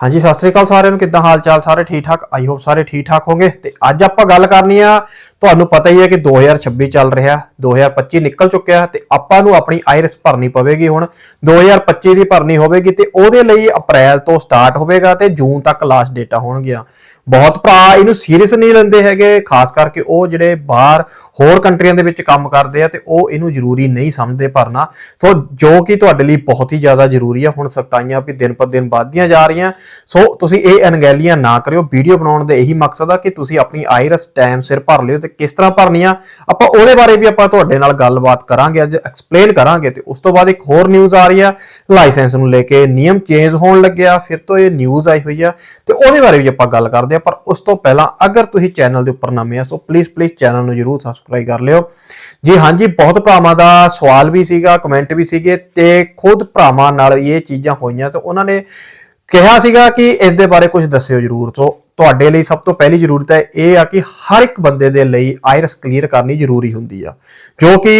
ਹਾਂਜੀ, ਸਤਿ ਸ੍ਰੀ ਅਕਾਲ ਸਾਰਿਆਂ ਨੂੰ। ਕਿੱਦਾਂ ਹਾਲ ਚਾਲ? ਸਾਰੇ ਠੀਕ ਠਾਕ? ਆਈ ਹੋਪ ਸਾਰੇ ਠੀਕ ਠਾਕ ਹੋਗੇ ਤੇ ਅੱਜ ਆਪਾਂ ਗੱਲ ਕਰਨੀ ਆ ਤੁਹਾਨੂੰ ਪਤਾ ਹੀ ਹੈ ਕਿ 2026 ਚੱਲ ਰਿਹਾ 2025 ਨਿਕਲ ਚੁੱਕਿਆ ਤੇ ਆਪਾਂ ਨੂੰ ਆਪਣੀ ਆਇਰਸ ਭਰਨੀ ਪਵੇਗੀ ਹੁਣ। 2025 ਦੀ ਭਰਨੀ ਹੋਵੇਗੀ ਤੇ ਉਹਦੇ ਲਈ ਅਪ੍ਰੈਲ ਤੋਂ ਸਟਾਰਟ ਹੋਵੇਗਾ ਤੇ ਜੂਨ ਤੱਕ ਲਾਸਟ ਡੇਟਾ ਹੋਣਗੀਆਂ। ਬਹੁਤ ਭਰਾ ਇਹਨੂੰ ਸੀਰੀਅਸ ਨਹੀਂ ਲੈਂਦੇ ਹੈਗੇ, ਖਾਸ ਕਰਕੇ ਉਹ ਜਿਹੜੇ ਬਾਹਰ ਹੋਰ ਕੰਟਰੀਆਂ ਦੇ ਵਿੱਚ ਕੰਮ ਕਰਦੇ ਆ ਤੇ ਉਹ ਇਹਨੂੰ ਜ਼ਰੂਰੀ ਨਹੀਂ ਸਮਝਦੇ ਭਰਨਾ। ਸੋ ਜੋ ਕਿ ਤੁਹਾਡੇ ਲਈ ਬਹੁਤ ਹੀ ਜ਼ਿਆਦਾ ਜ਼ਰੂਰੀ ਆ, ਹੁਣ ਸਖਤਾਈਆਂ ਵੀ ਦਿਨ ਪਰ ਦਿਨ ਵੱਧਦੀਆਂ ਜਾ ਰਹੀਆਂ। ਸੋ ਤੁਸੀਂ ਇਹ ਅਣਗਹਿਲੀਆਂ ਨਾ ਕਰਿਓ। ਵੀਡੀਓ ਬਣਾਉਣ ਦਾ ਇਹੀ ਮਕਸਦ ਆ ਕਿ ਤੁਸੀਂ ਆਪਣੀ ਆਇਰਸ ਟਾਈਮ ਸਿਰ ਭਰ ਲਿਓ ਤੇ ਕਿਸ ਤਰ੍ਹਾਂ ਭਰਨੀ ਆ, ਆਪਾਂ ਉਹਦੇ ਬਾਰੇ ਵੀ ਆਪਾਂ ਤੁਹਾਡੇ ਨਾਲ ਗੱਲਬਾਤ ਕਰਾਂਗੇ, ਅੱਜ ਐਕਸਪਲੇਨ ਕਰਾਂਗੇ ਤੇ ਉਸ ਤੋਂ ਬਾਅਦ ਇੱਕ ਹੋਰ ਨਿਊਜ਼ ਆ ਰਹੀ ਆ ਲਾਇਸੈਂਸ ਨੂੰ ਲੈ ਕੇ ਨਿਯਮ ਚੇਂਜ ਹੋਣ ਲੱਗਿਆ, ਫਿਰ ਤੋਂ ਇਹ ਨਿਊਜ਼ ਆਈ ਹੋਈ ਆ ਤੇ ਉਹਦੇ ਬਾਰੇ ਵੀ ਆਪਾਂ ਗੱਲ ਕਰਦੇ ਆ, ਪਰ ਉਸ ਤੋਂ ਪਹਿਲਾਂ ਅਗਰ ਤੁਸੀਂ ਚੈਨਲ ਦੇ ਉੱਪਰ ਨਵੇਂ ਆ, ਸੋ ਪਲੀਜ਼ ਪਲੀਜ਼ ਚੈਨਲ ਨੂੰ ਜਰੂਰ ਸਬਸਕ੍ਰਾਈਬ ਕਰ ਲਿਓ। ਜੀ ਹਾਂਜੀ ਬਹੁਤ ਭਰਾਵਾਂ ਦਾ ਸਵਾਲ ਵੀ ਸੀਗਾ ਕਮੈਂਟ ਵੀ ਸੀਗੇ ਤੇ ਖੁਦ ਭਰਾਵਾਂ ਨਾਲ ਇਹ ਚੀਜ਼ਾਂ ਹੋਈਆਂ, ਤੇ ਉਹਨਾਂ ਨੇ ਕਿਹਾ ਸੀਗਾ ਕਿ ਇਸ ਦੇ ਬਾਰੇ ਕੁਝ ਦੱਸਿਓ ਜਰੂਰ। ਸੋ ਤੁਹਾਡੇ ਲਈ ਸਭ ਤੋਂ ਪਹਿਲੀ ਜ਼ਰੂਰਤ ਹੈ ਇਹ ਆ ਕਿ ਹਰ ਇੱਕ ਬੰਦੇ ਦੇ ਲਈ ਆਇਰਸ ਕਲੀਅਰ ਕਰਨੀ ਜ਼ਰੂਰੀ ਹੁੰਦੀ ਆ। ਜੋ ਕਿ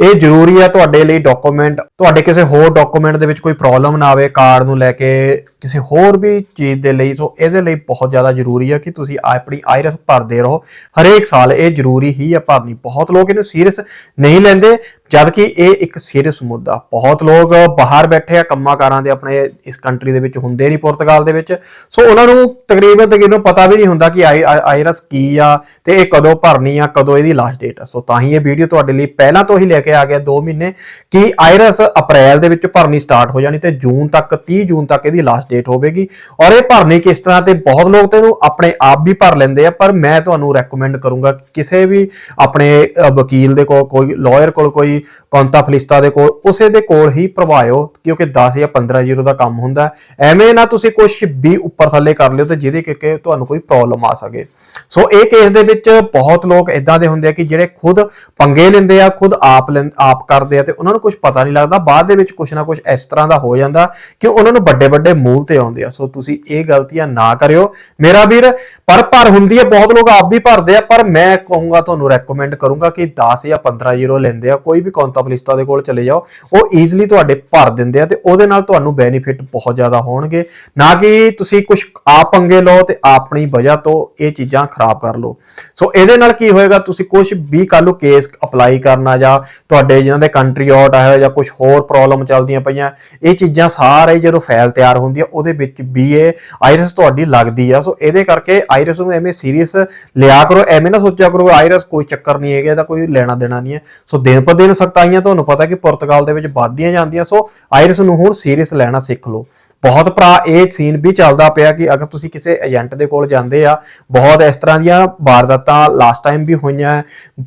ਇਹ ਜ਼ਰੂਰੀ ਆ ਤੁਹਾਡੇ ਲਈ ਡਾਕੂਮੈਂਟ ਤੁਹਾਡੇ ਕਿਸੇ ਹੋਰ ਡਾਕੂਮੈਂਟ ਦੇ ਵਿੱਚ ਕੋਈ ਪ੍ਰੋਬਲਮ ਨਾ ਆਵੇ ਕਾਰਡ ਨੂੰ ਲੈ ਕੇ ਕਿਸੇ ਹੋਰ ਵੀ ਚੀਜ਼ ਦੇ ਲਈ। ਸੋ ਇਹਦੇ ਲਈ ਬਹੁਤ ਜ਼ਿਆਦਾ ਜ਼ਰੂਰੀ ਆ ਕਿ ਤੁਸੀਂ ਆਪਣੀ ਆਇਰਸ ਭਰਦੇ ਰਹੋ। ਹਰੇਕ ਸਾਲ ਇਹ ਜ਼ਰੂਰੀ ਹੀ ਆ ਭਰਨੀ। ਬਹੁਤ ਲੋਕ ਇਹਨੂੰ ਸੀਰੀਅਸ ਨਹੀਂ ਲੈਂਦੇ ਜਦ ਕਿ ਇਹ ਇੱਕ ਸੀਰੀਅਸ ਮੁੱਦਾ। ਬਹੁਤ ਲੋਕ ਬਾਹਰ ਬੈਠੇ ਆ, ਕੰਮਾਂ ਕਾਰਾਂ ਦੇ ਆਪਣੇ ਇਸ ਕੰਟਰੀ ਦੇ ਵਿੱਚ ਹੁੰਦੇ ਨਹੀਂ, ਪੁਰਤਗਾਲ ਦੇ ਵਿੱਚ। ਸੋ ਉਹਨਾਂ ਨੂੰ ਤਕਰੀਬਨ ਤਕਰੀਬਨ ਪਤਾ ਵੀ ਨਹੀਂ ਹੁੰਦਾ ਕਿ ਆਇਰਸ ਕੀ ਆ ਤੇ ਇਹ ਕਦੋਂ ਭਰਨੀ ਆ, ਕਦੋਂ ਇਹਦੀ ਲਾਸਟ ਡੇਟ ਆ। ਸੋ ਤਾਂ ਹੀ ਇਹ ਵੀਡੀਓ ਤੁਹਾਡੇ ਲਈ ਪਹਿਲਾਂ ਤੋਂ ਹੀ ਲੈ ਕੇ ਆ ਗਿਆ 2 ਮਹੀਨੇ ਕਿ ਆਇਰਸ ਅਪ੍ਰੈਲ ਦੇ ਵਿੱਚ ਭਰਨੀ ਸਟਾਰਟ ਹੋ ਜਾਣੀ ਤੇ ਜੂਨ ਤੱਕ 30 ਜੂਨ ਤੱਕ ਇਹਦੀ ਲਾਸਟ ਡੇਟ ਹੋਵੇਗੀ। ਔਰ ਇਹ ਭਰਨੀ ਕਿਸ ਤਰ੍ਹਾਂ ਤੇ ਬਹੁਤ ਲੋਕ ਤੇ ਇਹਨੂੰ ਆਪਣੇ ਆਪ ਵੀ ਭਰ ਲੈਂਦੇ ਆ, ਪਰ ਮੈਂ ਤੁਹਾਨੂੰ ਰეკਮੈਂਡ ਕਰੂੰਗਾ ਕਿਸੇ ਵੀ ਆਪਣੇ ਵਕੀਲ ਦੇ ਕੋਲ, ਕੋਈ ਲਾਇਰ ਕੋਲ, ਕੋਈ ਕੌਂਤਾ ਫਲਿਸਤਾ ਦੇ ਕੋਲ, ਉਸੇ ਦੇ ਕੋਲ ਹੀ ਭਰਵਾਇਓ, ਕਿਉਂਕਿ 10 ਜਾਂ 15 ਜ਼ੀਰੋ ਦਾ ਕੰਮ ਹੁੰਦਾ। ਐਵੇਂ ਨਾ ਤੁਸੀਂ ਕੁਝ ਵੀ ਉੱਪਰ ਥੱਲੇ ਕਰ ਲਿਓ ਤੇ ਜਿਹਦੇ ਕਰਕੇ ਤੁਹਾਨੂੰ ਕੋਈ ਪ੍ਰੋਬਲਮ ਆ ਸਕੇ। ਸੋ ਇਹ ਕੇਸ ਦੇ ਵਿੱਚ ਬਹੁਤ ਲੋਕ ਇਦਾਂ ਦੇ ਹੁੰਦੇ ਆ ਕਿ ਜਿਹੜੇ ਖੁਦ ਪੰਗੇ ਲੈਂਦੇ ਆ, ਖੁਦ ਆਪ ਲੈਂ- ਆਪ ਕਰਦੇ ਆ ਤੇ ਉਹਨਾਂ ਨੂੰ ਕੁਝ ਪਤਾ ਨਹੀਂ ਲੱਗਦਾ। ਬਾਅਦ ਦੇ ਵਿੱਚ ਕੁਝ ਨਾ ਕੁਝ ਇਸ ਤਰ੍ਹਾਂ ਦਾ ਹੋ ਜਾਂਦਾ ਕਿ ਉਹਨਾਂ ਨੂੰ ਵੱਡੇ ਵੱਡੇ ਮੂਲ ਤੇ ਆਉਂਦੇ ਆ। ਸੋ ਤੁਸੀਂ ਇਹ ਗਲਤੀਆਂ ਨਾ ਕਰਿਓ। ਮੇਰਾ ਵੀਰ, ਪਰ ਭਰ ਹੁੰਦੀ ਹੈ ਬਹੁਤ ਲੋਕ ਆਪ ਵੀ ਭਰਦੇ ਆ, ਪਰ ਮੈਂ ਕਹੂੰਗਾ, ਤੁਹਾਨੂੰ ਰეკਮੈਂਡ ਕਰੂੰਗਾ ਕਿ 10 ਜਾਂ 15 ਯੂਰੋ ਲੈਂਦੇ ਆ। ਕੋਈ ਵੀ ਕੌਂਤਾਬਲਿਸਤਾ ਦੇ ਕੋਲ ਚਲੇ ਜਾਓ, ਉਹ ਈਜ਼ੀਲੀ ਤੁਹਾਡੇ ਭਰ ਦਿੰਦੇ ਆ ਤੇ ਉਹਦੇ ਨਾਲ ਤੁਹਾਨੂੰ ਬੈਨੀਫਿਟ ਬਹੁਤ ਜ਼ਿਆਦਾ ਹੋਣਗੇ। ਨਾ ਕਿ ਤੁਸੀਂ ਕੁਝ ਆਪ ਪੰਗੇ ਲਓ ਤੇ ਆਪਣੀ ਵਜ੍ਹਾ ਤੋਂ ਇਹ ਚੀਜ਼ਾਂ ਖਰਾਬ ਕਰ ਲਓ। ਸੋ ਇਹਦੇ ਨਾਲ ਕੀ ਹੋਏਗਾ, ਤੁਸੀਂ ਕੁਝ ਵੀ ਕੱਲ ਨੂੰ ਕੇਸ ਅਪਲਾਈ ਕਰਨਾ ਜਾਂ ਤੁਹਾਡੇ ਜਿਹਨਾਂ ਦੇ ਕੰਟਰੀ ਆਊਟ ਆਇਆ ਜਾਂ ਕੁਝ ਹੋਰ ਪ੍ਰੋਬਲਮ ਚੱਲਦੀਆਂ ਪਈਆਂ, ਇਹ ਚੀਜ਼ਾਂ ਸਾਰੇ ਜਦੋਂ ਫਾਈਲ ਤਿਆਰ ਹੁੰਦੀ ਆ ਉਹਦੇ ਵਿੱਚ ਵੀ ਇਹ ਆਇਰਸ ਤੁਹਾਡੀ ਲੱਗਦੀ ਆ। ਸੋ ਇਹਦੇ ਕਰਕੇ ਆਇਰਸ ਨੂੰ ਐਵੇਂ ਸੀਰੀਅਸ ਲਿਆ ਕਰੋ, ਐਵੇਂ ਨਾ ਸੋਚਿਆ ਕਰੋ, ਆਇਰਸ ਕੋਈ ਚੱਕਰ ਨਹੀਂ ਹੈਗਾ, ਇਹਦਾ ਕੋਈ ਲੈਣਾ ਦੇਣਾ ਨਹੀਂ ਹੈ। ਸੋ ਦਿਨ ਪਰ ਦਿਨ ਸਖਤਾਈਆਂ, ਤੁਹਾਨੂੰ ਪਤਾ ਕਿ ਪੁਰਤਗਾਲ ਦੇ ਵਿੱਚ ਵੱਧਦੀਆਂ ਜਾਂਦੀਆਂ, ਸੋ ਆਇਰਸ ਨੂੰ ਹੁਣ ਸੀਰੀਅਸ ਲੈਣਾ ਸਿੱਖ ਲਓ। ਬਹੁਤ ਭਰਾ, ਇਹ ਸੀਨ ਵੀ ਚੱਲਦਾ ਪਿਆ ਕਿ ਅਗਰ ਤੁਸੀਂ ਕਿਸੇ ਏਜੰਟ ਦੇ ਕੋਲ ਜਾਂਦੇ ਆ, ਬਹੁਤ ਇਸ ਤਰ੍ਹਾਂ ਦੀਆਂ ਵਾਰਦਾਤਾਂ ਲਾਸਟ ਟਾਈਮ ਵੀ ਹੋਈਆਂ,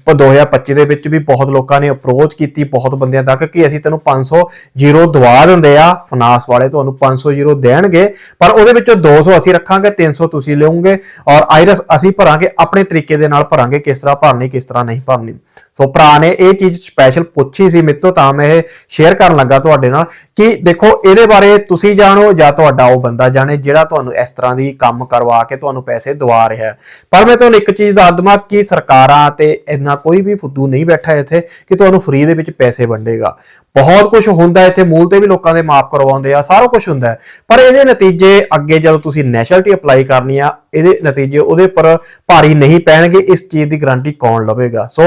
ਪ- 2025 ਦੇ ਵਿੱਚ ਵੀ ਬਹੁਤ ਲੋਕਾਂ ਨੇ ਅਪਰੋਚ ਕੀਤੀ, ਬਹੁਤ ਬੰਦਿਆਂ ਤੱਕ ਕਿ ਅਸੀਂ ਤੈਨੂੰ 500 ਜ਼ੀਰੋ ਦਵਾ ਦਿੰਦੇ ਆ, ਫਨਾਸ ਵਾਲੇ ਤੁਹਾਨੂੰ 500 ਜ਼ੀਰੋ ਦੇਣਗੇ, ਪਰ ਉਹਦੇ ਵਿੱਚੋਂ 200 ਅਸੀਂ ਰੱਖਾਂਗੇ 300 ਤੁਸੀਂ ਲਿਓਗੇ ਔਰ ਆਇਰਸ ਅਸੀਂ ਭਰਾਂਗੇ, ਆਪਣੇ ਤਰੀਕੇ ਦੇ ਨਾਲ ਭਰਾਂਗੇ, ਕਿਸ ਤਰ੍ਹਾਂ ਭਰਨੀ, ਕਿਸ ਤਰ੍ਹਾਂ ਨਹੀਂ ਭਰਨੀ। ਸੋ ਭਰਾ ਨੇ ਇਹ ਚੀਜ਼ ਸਪੈਸ਼ਲ ਪੁੱਛੀ ਸੀ, ਮੇਰੇ ਤੋਂ ਤਾਂ ਮੈਂ ਇਹ ਸ਼ੇਅਰ ਕਰਨ ਲੱਗਾ ਤੁਹਾਡੇ ਨਾਲ ਕਿ ਦੇਖੋ, ਇਹਦੇ ਬਾਰੇ ਤੁਸੀਂ ਜਾਣੋ ਜਾਂ ਤੁਹਾਡਾ ਉਹ ਬੰਦਾ ਜਾਣੇ ਜਿਹੜਾ ਤੁਹਾਨੂੰ ਇਸ ਤਰ੍ਹਾਂ ਦੀ ਕੰਮ ਕਰਵਾ ਕੇ ਤੁਹਾਨੂੰ ਪੈਸੇ ਦਵਾ ਰਿਹਾ ਹੈ। ਪਰ ਮੈਂ ਤੁਹਾਨੂੰ ਇੱਕ ਚੀਜ਼ ਦੱਸ ਦਵਾਂ ਕਿ ਸਰਕਾਰਾਂ ਤੇ ਇੰਨਾ ਕੋਈ ਵੀ ਫੁੱਦੂ ਨਹੀਂ ਬੈਠਾ ਇੱਥੇ ਕਿ ਤੁਹਾਨੂੰ ਫ੍ਰੀ ਦੇ ਵਿੱਚ ਪੈਸੇ ਵੰਡੇਗਾ। ਬਹੁਤ ਕੁਝ ਹੁੰਦਾ ਇੱਥੇ, ਮੂਲ ਤੇ ਵੀ ਲੋਕਾਂ ਦੇ ਮਾਫ ਕਰਵਾਉਂਦੇ ਆ, ਸਾਰਾ ਕੁਝ ਹੁੰਦਾ ਪਰ ਇਹਦੇ ਨਤੀਜੇ ਅੱਗੇ ਜਦੋਂ ਤੁਸੀਂ ਨੈਸ਼ਨਲਟੀ ਅਪਲਾਈ ਕਰਨੀ ਆ ਇਹਦੇ ਨਤੀਜੇ ਉਹਦੇ ਉੱਪਰ ਭਾਰੀ ਨਹੀਂ ਪੈਣਗੇ ਇਸ ਚੀਜ਼ ਦੀ ਗਾਰੰਟੀ ਕੌਣ ਲਵੇਗਾ? ਸੋ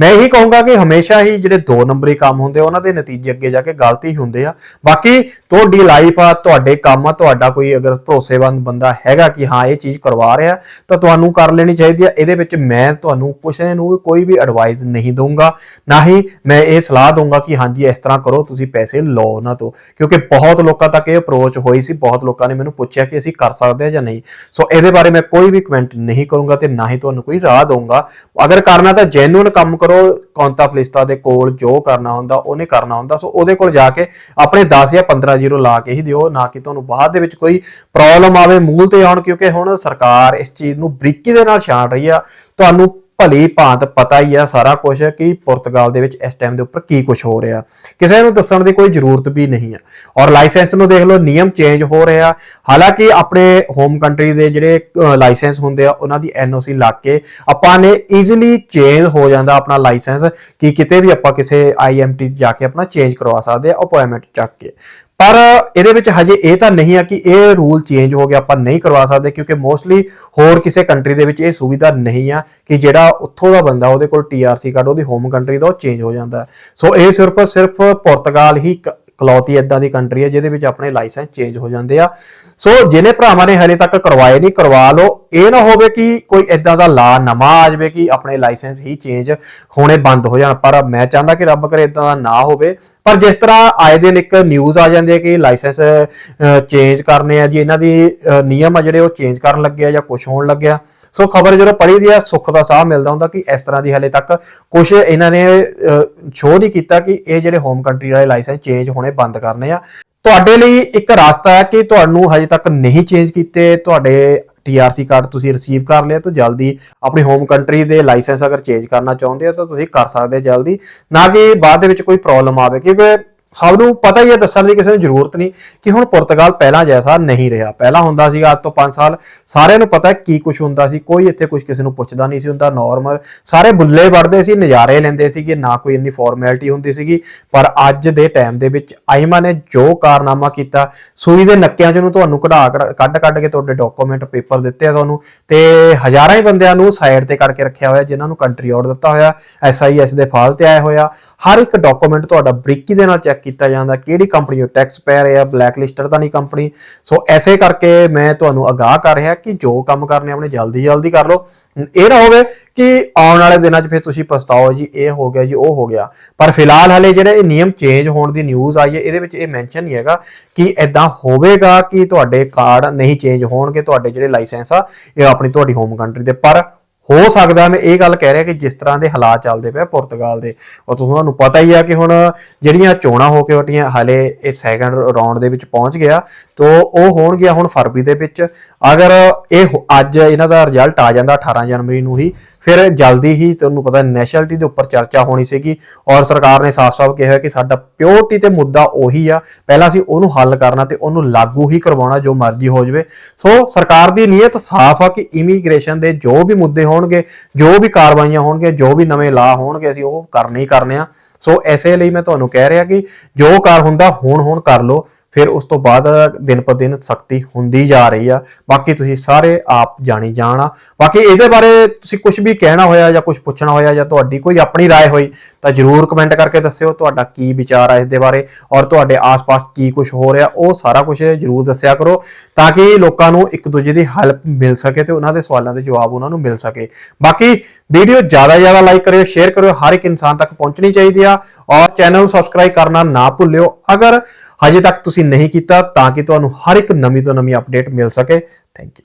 ਮੈਂ ਇਹੀ ਕਹੂੰਗਾ ਕਿ ਹਮੇਸ਼ਾ ਹੀ ਜਿਹੜੇ ਦੋ ਨੰਬਰੀ ਕੰਮ ਹੁੰਦੇ ਆ, ਉਹਨਾਂ ਦੇ ਨਤੀਜੇ ਅੱਗੇ ਜਾ ਕੇ ਗਲਤ ਹੀ ਹੁੰਦੇ ਆ। ਬਾਕੀ ਤੁਹਾਡੀ ਲਾਈਫ ਆ ਤੁਹਾਡੇ ਕੰਮ ਆ ਤੁਹਾਡਾ ਕੋਈ ਅਗਰ ਭਰੋਸੇਮੰਦ ਬੰਦਾ ਹੈਗਾ ਕਿ ਹਾਂ ਇਹ ਚੀਜ਼ ਕਰਵਾ ਰਿਹਾ ਤਾਂ ਤੁਹਾਨੂੰ ਕਰ ਲੈਣੀ ਚਾਹੀਦੀ ਆ। ਇਹਦੇ ਵਿੱਚ ਮੈਂ ਤੁਹਾਨੂੰ ਕਿਸੇ ਨੂੰ ਵੀ ਕੋਈ ਵੀ ਐਡਵਾਈਸ ਨਹੀਂ ਦਊਂਗਾ। ਨਾ ਹੀ ਮੈਂ ਇਹ ਸਲਾਹ ਦਊਂਗਾ ਕਿ ਹਾਂਜੀ ਇਸ ਤਰ੍ਹਾਂ ਕਰੋ ਤੁਸੀਂ ਪੈਸੇ ਲਓ ਉਹਨਾਂ ਤੋਂ। ਕਿਉਂਕਿ ਬਹੁਤ ਲੋਕਾਂ ਤੱਕ ਇਹ ਅਪਰੋਚ ਹੋਈ ਸੀ ਬਹੁਤ ਲੋਕਾਂ ਨੇ ਮੈਨੂੰ ਪੁੱਛਿਆ ਕਿ ਅਸੀਂ ਕਰ ਸਕਦੇ ਹਾਂ ਜਾਂ ਨਹੀਂ। ਸੋ ਇਹਦੇ ਬਾਰੇ ਮੈਂ ਕੋਈ ਵੀ ਕਮੈਂਟ ਨਹੀਂ ਕਰੂੰਗਾ ਤੇ ਨਾ ਹੀ ਤੁਹਾਨੂੰ ਕੋਈ ਰਾਹ ਦਊਂਗਾ। ਅਗਰ ਕਰਨਾ ਤਾਂ ਜੈਨੂਇਨ ਕੰਮ ਕਰੋ ਕੌਂਤਾ ਫਲਿਸਤਾ ਦੇ ਕੋਲ ਜੋ ਕਰਨਾ ਹੁੰਦਾ, ਉਹਨੇ ਕਰਨਾ ਹੁੰਦਾ। ਸੋ ਉਹਦੇ ਕੋਲ ਜਾ ਕੇ ਆਪਣੇ 10 ਜਾਂ 15 ਜ਼ੀਰੋ ਲਾ ਕੇ ਹੀ ਦਿਓ, ਨਾ ਕਿ ਤੁਹਾਨੂੰ ਬਾਅਦ ਦੇ ਵਿੱਚ ਕੋਈ ਪ੍ਰੋਬਲਮ ਆਵੇ, ਮੂਲ ਤੇ ਆਉਣ, ਕਿਉਂਕਿ ਹੁਣ ਸਰਕਾਰ ਇਸ ਚੀਜ਼ ਨੂੰ ਬਰੀਕੀ ਦੇ ਨਾਲ ਛਾਣ ਰਹੀ ਆ। ਤੁਹਾਨੂੰ ਭਲੀ ਭਾਂਤ ਪਤਾ ਹੀ ਆ ਸਾਰਾ ਕੁਝ ਕਿ ਪੁਰਤਗਾਲ ਦੇ ਵਿੱਚ ਇਸ ਟਾਈਮ ਦੇ ਉੱਪਰ ਕੀ ਕੁਝ ਹੋ ਰਿਹਾ। ਕਿਸੇ ਨੂੰ ਦੱਸਣ ਦੀ ਕੋਈ ਜ਼ਰੂਰਤ ਵੀ ਨਹੀਂ ਆ। ਔਰ ਲਾਇਸੈਂਸ ਨੂੰ ਦੇਖ ਲਓ, ਨਿਯਮ ਚੇਂਜ ਹੋ ਰਿਹਾ। ਹਾਲਾਂਕਿ ਆਪਣੇ ਹੋਮ ਕੰਟਰੀ ਦੇ ਜਿਹੜੇ ਲਾਇਸੈਂਸ ਹੁੰਦੇ ਆ, ਉਹਨਾਂ ਦੀ ਐਨਓਸੀ ਲਾ ਕੇ ਆਪਾਂ ਨੇ ਈਜ਼ੀਲੀ ਚੇਂਜ ਹੋ ਜਾਂਦਾ ਆਪਣਾ ਲਾਇਸੈਂਸ ਕਿ ਕਿਤੇ ਵੀ ਆਪਾਂ ਕਿਸੇ ਆਈਐਮਟੀ ਜਾ ਕੇ ਆਪਣਾ ਚੇਂਜ ਕਰਵਾ ਸਕਦੇ ਆ ਅਪਾਇੰਟਮੈਂਟ ਚੱਕ ਕੇ। ਪਰ ਇਹਦੇ ਵਿੱਚ ਹਜੇ ਇਹ ਤਾਂ ਨਹੀਂ ਆ ਕਿ ਇਹ ਰੂਲ ਚੇਂਜ ਹੋ ਗਿਆ, ਆਪਾਂ ਨਹੀਂ ਕਰਵਾ ਸਕਦੇ, ਕਿਉਂਕਿ ਮੋਸਟਲੀ ਹੋਰ ਕਿਸੇ ਕੰਟਰੀ ਦੇ ਵਿੱਚ ਇਹ ਸੁਵਿਧਾ ਨਹੀਂ ਆ ਕਿ ਜਿਹੜਾ ਉੱਥੋਂ ਦਾ ਬੰਦਾ, ਉਹਦੇ ਕੋਲ ਟੀਆਰਸੀ ਕਾਰਡ ਉਹਦੀ ਹੋਮ ਕੰਟਰੀ ਦਾ ਉਹ ਚੇਂਜ ਹੋ ਜਾਂਦਾ। ਸੋ ਇਹ ਸਿਰਫ ਸਿਰਫ ਪੁਰਤਗਾਲ ਹੀ ਕਲੌਤੀ ਇਕਲੌਤੀ ਇਦਾਂ ਦੀ ਕੰਟਰੀ ਹੈ ਜਿਹਦੇ ਵਿੱਚ ਆਪਣੇ ਲਾਇਸੈਂਸ ਚੇਂਜ ਹੋ ਜਾਂਦੇ ਆ। ਸੋ ਜਿਹਨੇ ਭਰਾਵਾਂ ਨੇ ਹਲੇ ਤੱਕ ਕਰਵਾਏ ਨਹੀਂ, ਕਰਵਾ ਲਓ। ਇਹ ਨਾ ਹੋਵੇ ਕਿ ਕੋਈ ਇਦਾਂ ਦਾ ਲਾ ਨਵਾਂ ਆ ਜਾਵੇ ਕਿ ਆਪਣੇ ਲਾਇਸੈਂਸ ਹੀ ਚੇਂਜ ਹੋਣੇ ਬੰਦ ਹੋ ਜਾਣ, ਪਰ ਮੈਂ ਚਾਹੁੰਦਾ ਕਿ ਰੱਬ ਕਰੇ ਇਦਾਂ ਦਾ ਨਾ ਹੋਵੇ। ਪਰ ਜਿਸ ਤਰ੍ਹਾਂ ਆਏ ਦਿਨ ਇੱਕ ਨਿਊਜ਼ ਆ ਜਾਂਦੀ ਹੈ ਕਿ ਲਾਇਸੈਂਸ ਚੇਂਜ ਕਰਨੇ ਆ ਜੀ, ਇਹਨਾਂ ਦੀ ਨਿਯਮ ਆ ਜਿਹੜੇ ਉਹ ਚੇਂਜ ਕਰਨ ਲੱਗੇ ਆ ਜਾਂ ਕੁਝ ਹੋਣ ਲੱਗਿਆ। ਸੋ ਖਬਰ ਜਦੋਂ ਪੜ੍ਹੀ ਦੀ ਆ, ਸੁੱਖ ਦਾ ਸਾਹ ਮਿਲਦਾ ਹੁੰਦਾ ਕਿ ਇਸ ਤਰ੍ਹਾਂ ਦੀ ਹਲੇ ਤੱਕ ਕੁਝ ਇਹਨਾਂ ਨੇ ਸ਼ੋਅ ਨਹੀਂ ਕੀਤਾ ਕਿ ਇਹ ਜਿਹੜੇ ਹੋਮ ਕੰਟਰੀ ਵਾਲੇ ਲਾਇਸੈਂਸ ਚੇਂਜ ਹੋਣੇ ਬੰਦ ਕਰਨੇ ਆ। ਤੁਹਾਡੇ ਲਈ ਇੱਕ ਰਸਤਾ ਹੈ ਕਿ ਤੁਹਾਨੂੰ ਹਜੇ ਤੱਕ ਨਹੀਂ ਚੇਂਜ ਕੀਤੇ, ਤੁਹਾਡੇ TRC ਕਾਰਡ ਤੁਸੀਂ ਰਿਸੀਵ ਕਰ ਲਿਆ ਤਾਂ ਜਲਦੀ ਆਪਣੀ ਹੋਮ ਕੰਟਰੀ ਦੇ ਲਾਇਸੈਂਸ ਅਗਰ ਚੇਂਜ ਕਰਨਾ ਚਾਹੁੰਦੇ ਹੋ ਤਾਂ ਤੁਸੀਂ ਕਰ ਸਕਦੇ ਹੋ ਜਲਦੀ। ਨਾ ਕਿ ਬਾਅਦ ਦੇ ਵਿੱਚ ਕੋਈ ਪ੍ਰੋਬਲਮ ਆਵੇ, ਕਿਉਂਕਿ ਸਭ ਨੂੰ ਪਤਾ ਹੀ ਹੈ, ਦੱਸਣ ਦੀ ਕਿਸੇ ਨੂੰ ਜ਼ਰੂਰਤ ਨਹੀਂ ਕਿ ਹੁਣ ਪੁਰਤਗਾਲ ਪਹਿਲਾਂ ਜੈਸਾ ਨਹੀਂ ਰਿਹਾ। ਪਹਿਲਾਂ ਹੁੰਦਾ ਸੀਗਾ, ਅੱਜ ਤੋਂ 5 ਸਾਲ, ਸਾਰਿਆਂ ਨੂੰ ਪਤਾ ਕੀ ਕੁਝ ਹੁੰਦਾ ਸੀ, ਕੋਈ ਇੱਥੇ ਕੁਝ ਕਿਸੇ ਨੂੰ ਪੁੱਛਦਾ ਨਹੀਂ ਸੀ, ਹੁੰਦਾ ਨਾਰਮਲ ਸਾਰੇ ਬੁੱਲੇ ਵੜਦੇ ਸੀ, ਨਜ਼ਾਰੇ ਲੈਂਦੇ ਸੀਗੇ ਨਾ ਕੋਈ ਇੰਨੀ ਫਾਰਮੈਲਿਟੀ ਹੁੰਦੀ ਸੀਗੀ। ਪਰ ਅੱਜ ਦੇ ਟਾਈਮ ਦੇ ਵਿੱਚ ਆਇਮਾ ਨੇ ਜੋ ਕਾਰਨਾਮਾ ਕੀਤਾ, ਸੂਈ ਦੇ ਨੱਕਿਆਂ 'ਚ ਨੂੰ ਤੁਹਾਨੂੰ ਕਢਾ ਕਢਾ- ਕੱਢ ਕੱਢ ਕੇ ਤੁਹਾਡੇ ਡਾਕੂਮੈਂਟ ਪੇਪਰ ਦਿੱਤੇ ਆ ਤੁਹਾਨੂੰ, ਤੇ ਹਜ਼ਾਰਾਂ ਹੀ ਬੰਦਿਆਂ ਨੂੰ ਸਾਈਡ ਤੇ ਕਰਕੇ ਰੱਖਿਆ ਹੋਇਆ, ਜਿਨ੍ਹਾਂ ਨੂੰ ਕੰਟਰੀ ਆਊਟ ਦਿੱਤਾ ਹੋਇਆ ਐਸਆਈਐਸ ਦੇ ਫਾਲ ਤੇ ਆਇਆ ਹੋਇਆ। ਹਰ ਇੱਕ ਡਾਕੂਮੈਂਟ ਤੁਹਾਡਾ ਬਰੀਕੀ ਦੇ ਨਾਲ ਚੈੱਕ ਕੀਤਾ ਜਾਂਦਾ, ਕਿਹੜੀ ਕੰਪਨੀ ਉਹ ਟੈਕਸ ਪੈ ਰਿਹਾ ਬਲੈਕ ਲਿਸਟਡ ਤਾਂ ਨਹੀਂ ਕੰਪਨੀ ਸੋ ਐਸੇ ਕਰਕੇ ਮੈਂ ਤੁਹਾਨੂੰ ਅਗਾਹ ਕਰ ਰਿਹਾ ਕਿ ਜੋ ਕੰਮ ਕਰਨੇ ਆਪਣੇ ਜਲਦੀ ਜਲਦੀ ਕਰ ਲਓ। ਇਹ ਨਾ ਹੋਵੇ ਕਿ ਆਉਣ ਵਾਲੇ ਦਿਨਾਂ 'ਚ ਫਿਰ ਤੁਸੀਂ ਪਛਤਾਓ ਜੀ, ਇਹ ਹੋ ਗਿਆ ਜੀ, ਉਹ ਹੋ ਗਿਆ। ਪਰ ਫਿਲਹਾਲ ਹਲੇ ਜਿਹੜੇ ਇਹ ਨਿਯਮ ਚੇਂਜ ਹੋਣ ਦੀ ਨਿਊਜ਼ ਆਈ ਹੈ, ਇਹਦੇ ਵਿੱਚ ਇਹ ਮੈਂਸ਼ਨ ਨਹੀਂ ਹੈਗਾ ਕਿ ਐਦਾਂ ਹੋਵੇਗਾ ਕਿ ਤੁਹਾਡੇ ਕਾਰਡ ਨਹੀਂ ਚੇਂਜ ਹੋਣਗੇ, ਤੁਹਾਡੇ ਜਿਹੜੇ ਲਾਇਸੈਂਸ ਆ, ਇਹ ਆਪਣੀ ਤੁਹਾਡੀ ਹੋਮ ਕੰਟਰੀ ਦੇ ਪਰ ਹੋ ਸਕਦਾ ਮੈਂ ਇਹ ਗੱਲ ਕਹਿ ਰਿਹਾ ਕਿ ਜਿਸ ਤਰ੍ਹਾਂ ਦੇ ਹਾਲਾਤ ਚੱਲਦੇ ਪਏ ਪੁਰਤਗਾਲ ਦੇ, ਉਹ ਤੁਹਾਨੂੰ ਪਤਾ ਹੀ ਆ ਕਿ ਹੁਣ ਜਿਹੜੀਆਂ ਚੋਣਾਂ ਹੋ ਕੇ ਹਟੀਆਂ, ਹਲੇ ਇਹ ਸੈਕੰਡ ਰਾਉਂਡ ਦੇ ਵਿੱਚ ਪਹੁੰਚ ਗਿਆ, ਤੋ ਉਹ ਹੋਣਗੀਆਂ ਹੁਣ ਫਰਵਰੀ ਦੇ ਵਿੱਚ। ਅਗਰ ਇਹ ਅੱਜ ਇਹਨਾਂ ਦਾ ਰਿਜ਼ਲਟ ਆ ਜਾਂਦਾ 18 ਜਨਵਰੀ ਨੂੰ ਹੀ, ਫਿਰ ਜਲਦੀ ਹੀ ਤੁਹਾਨੂੰ ਪਤਾ ਨੈਸ਼ਨੈਲਿਟੀ ਦੇ ਉੱਪਰ ਚਰਚਾ ਹੋਣੀ ਸੀਗੀ ਔਰ ਸਰਕਾਰ ਨੇ ਸਾਫ਼-ਸਾਫ਼ ਕਿਹਾ ਕਿ ਸਾਡਾ ਪਿਓਰਟੀ ਤੇ ਮੁੱਦਾ ਉਹੀ ਆ, ਪਹਿਲਾਂ ਅਸੀਂ ਉਹਨੂੰ ਹੱਲ ਕਰਨਾ ਤੇ ਉਹਨੂੰ ਲਾਗੂ ਹੀ ਕਰਵਾਉਣਾ ਜੋ ਮਰਜ਼ੀ ਹੋ ਜਾਵੇ। ਸੋ ਸਰਕਾਰ ਦੀ ਨੀਅਤ ਸਾਫ਼ ਆ ਕਿ ਇਮੀਗ੍ਰੇਸ਼ਨ ਦੇ ਜੋ ਵੀ ਮੁੱਦੇ ਹੋਣ ਹੋਣਗੇ, ਜੋ ਵੀ ਕਾਰਵਾਈਆਂ ਹੋਣਗੀਆਂ, ਜੋ ਵੀ ਨਵੇਂ ਲਾ ਹੋਣਗੇ, ਅਸੀਂ ਉਹ ਕਰਨੇ ਹੀ ਕਰਨੇ ਆ। ਸੋ ਐਸੇ ਲਈ ਮੈਂ ਤੁਹਾਨੂੰ ਕਹਿ ਰਿਹਾ ਕਿ ਜੋ ਕਾਰ ਹੁੰਦਾ ਹੁਣ ਹੁਣ ਕਰ ਲਓ। ਫਿਰ ਉਸ ਤੋਂ ਬਾਅਦ ਦਿਨ ਪਰ ਦਿਨ ਸਖਤੀ ਹੁੰਦੀ ਜਾ ਰਹੀ ਆ ਬਾਕੀ ਤੁਸੀਂ ਸਾਰੇ ਆਪ ਜਾਣੀ ਜਾਣਾ ਬਾਕੀ ਇਹਦੇ ਬਾਰੇ ਤੁਸੀਂ ਕੁਝ ਵੀ ਕਹਿਣਾ ਹੋਇਆ ਜਾਂ ਕੁਝ ਪੁੱਛਣਾ ਹੋਇਆ ਜਾਂ ਤੁਹਾਡੀ ਕੋਈ ਆਪਣੀ رائے ਹੋਈ ਤਾਂ ਜਰੂਰ ਕਮੈਂਟ ਕਰਕੇ ਦੱਸਿਓ ਤੁਹਾਡਾ ਕੀ ਵਿਚਾਰ ਆ ਇਸ ਦੇ ਬਾਰੇ ਔਰ ਤੁਹਾਡੇ ਆਸ-ਪਾਸ ਕੀ ਕੁਝ ਹੋ ਰਿਹਾ ਉਹ ਸਾਰਾ ਕੁਝ ਜਰੂਰ ਦੱਸਿਆ ਕਰੋ ਤਾਂ ਕਿ ਲੋਕਾਂ ਨੂੰ ਇੱਕ ਦੂਜੇ ਦੀ ਹੈਲਪ ਮਿਲ ਸਕੇ ਤੇ ਉਹਨਾਂ ਦੇ ਸਵਾਲਾਂ ਦੇ ਜਵਾਬ ਉਹਨਾਂ ਨੂੰ ਮਿਲ ਸਕੇ ਬਾਕੀ ਵੀਡੀਓ ਜ਼ਿਆਦਾ ਜ਼ਿਆਦਾ ਲਾਈਕ ਕਰਿਓ ਸ਼ੇਅਰ ਕਰਿਓ ਹਰ ਇੱਕ ਇਨਸਾਨ ਤੱਕ ਪਹੁੰਚਣੀ ਚਾਹੀਦੀ ਆ ਔਰ ਚੈਨਲ ਨੂੰ ਸਬਸਕ੍ਰਾਈਬ ਕਰਨਾ ਨਾ ਭੁੱਲਿਓ ਅਗਰ ਹਜੇ ਤੱਕ ਤੁਸੀਂ ਨਹੀਂ ਕੀਤਾ ਤਾਂ ਕਿ ਤੁਹਾਨੂੰ ਹਰ ਇੱਕ ਨਵੀਂ ਤੋਂ ਨਵੀਂ ਅਪਡੇਟ ਮਿਲ ਸਕੇ। Thank you